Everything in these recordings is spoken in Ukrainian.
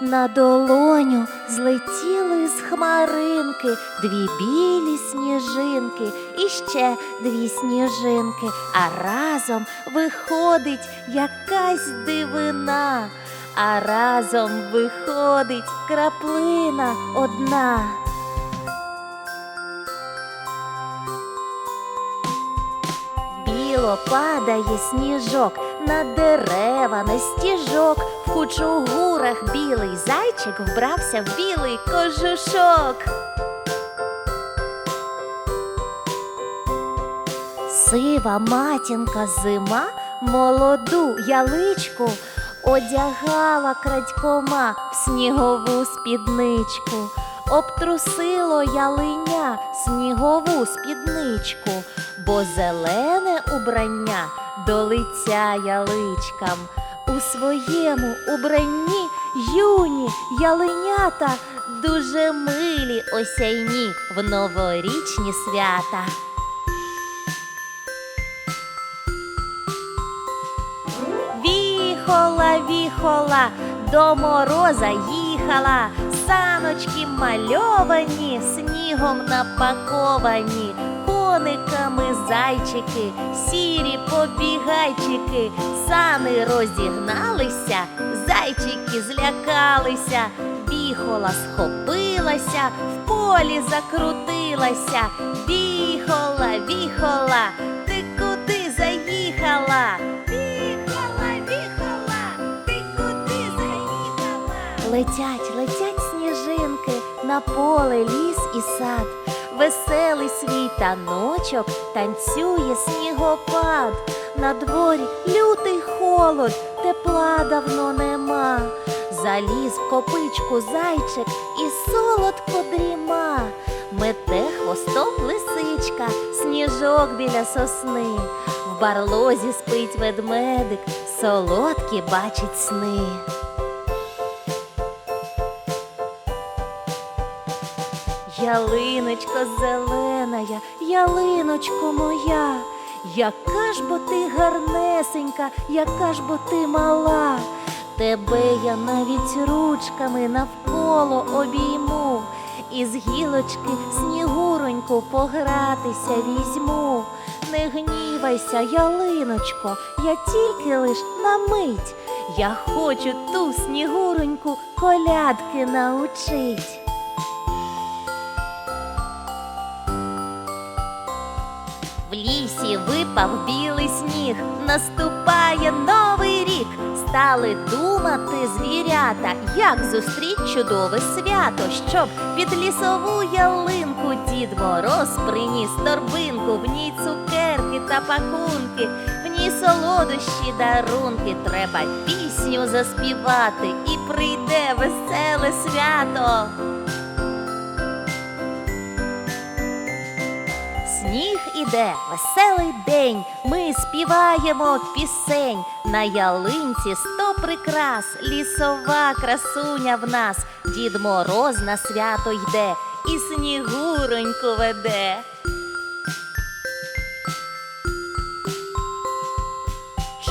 на долоню злетіли з хмаринки дві білі сніжинки і ще дві сніжинки, а разом виходить якась дивина, а разом виходить краплина одна. Біло падає сніжок на дерева, на стіжок. В кучу гурах білий зайчик вбрався в білий кожушок. Сива матінка зима молоду яличку одягала крадькома в снігову спідничку, обтрусило ялиня спідничку, бо зелене убрання до лиця яличкам. У своєму убранні юні ялинята дуже милі осяйні в новорічні свята. Віхола, віхола, до мороза їхала, саночки мальовані, снігом напаковані, кониками зайчики, сірі побігайчики, сани розігналися, зайчики злякалися, віхола схопилася, в полі закрутилася, віхола, віхола, ти куди заїхала? Віхола, ти куди заїхала? Летять, летять сніжинки на поле, ліс і сад. Веселий свій таночок танцює снігопад. На дворі лютий холод, тепла давно нема. Заліз в копичку зайчик і солодко дріма. Мете хвостом лисичка, сніжок біля сосни. В барлозі спить ведмедик, солодкі бачить сни. Ялиночко зеленая, ялиночко моя, яка ж бо ти гарнесенька, яка ж бо ти мала. Тебе я навіть ручками навколо обійму, із гілочки снігуроньку погратися візьму. Не гнівайся, ялиночко, я тільки лиш на мить. Я хочу ту снігуроньку колядки научить. Лісі випав білий сніг, наступає новий рік. Стали думати звірята, як зустріть чудове свято, щоб під лісову ялинку Дід Мороз приніс торбинку, в ній цукерки та пакунки, в ній солодощі дарунки. Треба пісню заспівати, і прийде веселе свято. Іде, веселий день. Ми співаємо пісень. На ялинці сто прикрас, лісова красуня в нас. Дід Мороз на свято йде і снігуроньку веде.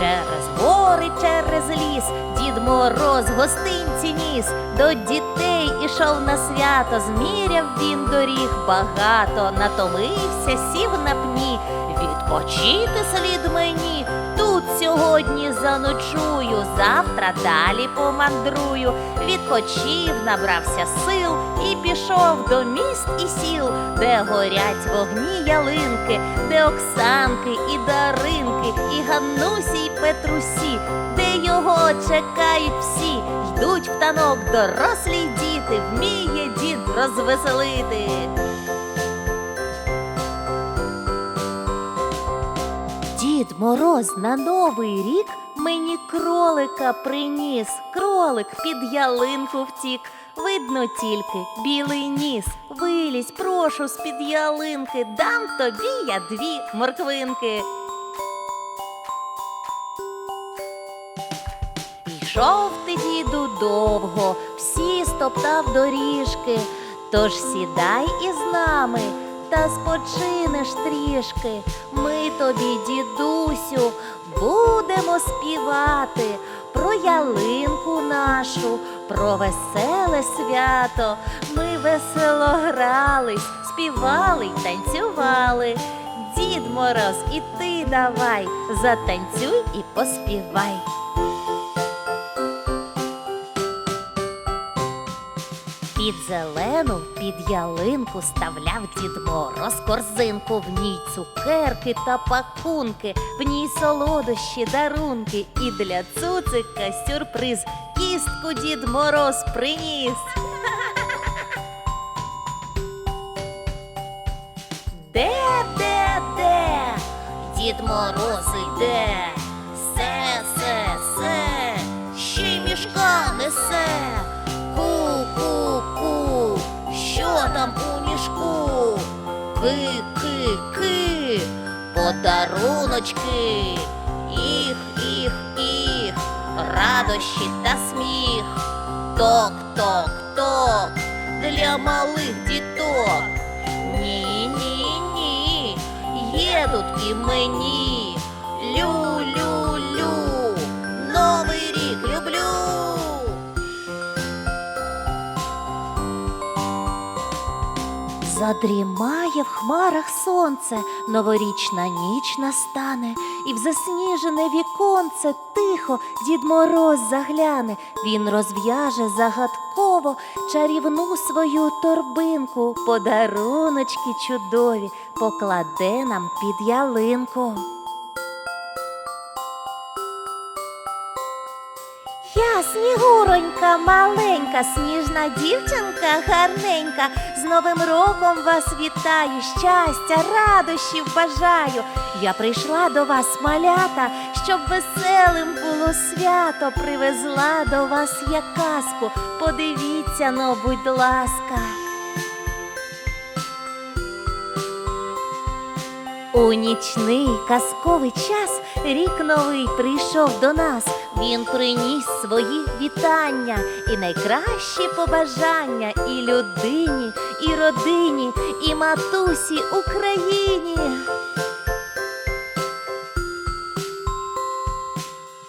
Через гори, через ліс Дід Мороз гостинці ніс, до дітей ішов на свято, зміряв він доріг багато, натомився, сів на пні. Відпочити слід мені, тут сьогодні заночую, завтра далі помандрую. Відпочив, набрався сил і пішов до міст і сіл, де горять вогні ялинки, де Оксанки і Даринки, і Ганнусі, й Петрусі, де його чекають всі, йдуть в танок дорослі й діти, вміє дід розвеселити. Дід Мороз на новий рік мені кролика приніс. Кролик під ялинку втік. Видно тільки білий ніс. Вилізь, прошу, з-під ялинки, дам тобі я дві морквинки. Йшов ти, діду, довго, всі стоптав доріжки. Тож сідай із нами та спочинеш трішки. Ми тобі, дідусю, будемо співати про ялинку нашу, про веселе свято. Ми весело грались, співали й танцювали. Дід Мороз, і ти давай, затанцюй і поспівай. Під зелену, під ялинку ставляв дід Мороз корзинку, в ній цукерки та пакунки, в ній солодощі, дарунки, і для цуцика сюрприз. Кістку дід Мороз приніс. Де, де, де? Дід Мороз іде. Се, се, се, ще й мішка несе. Ку, ку, ку, що там у мішку? Ки, ки, ки, подаруночки. Їх, їх, їх, радощі та сміх. Ток, ток, ток, для малих діток. Ні, ні, ні, є тут і мені. Лю, Задрімає в хмарах сонце, новорічна ніч настане, і в засніжене віконце тихо дід Мороз загляне. Він розв'яже загадково чарівну свою торбинку, подаруночки чудові покладе нам під ялинку. Я снігуронька маленька, сніжна дівчинка гарненька. Новим роком вас вітаю, щастя, радощів бажаю. Я прийшла до вас, малята, щоб веселим було свято. Привезла до вас я казку. Подивіться, но, будь ласка. У нічний казковий час рік новий прийшов до нас. Він приніс свої вітання і найкращі побажання і людині, і родині, і матусі Україні.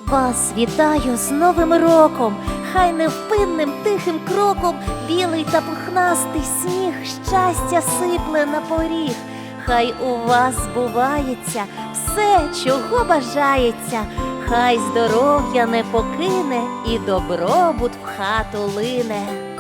Вас вітаю з Новим роком! Хай невпинним тихим кроком білий та пухнастий сніг щастя сипле на поріг. Хай у вас збувається все, чого бажається, хай здоров'я не покине і добробут в хату лине.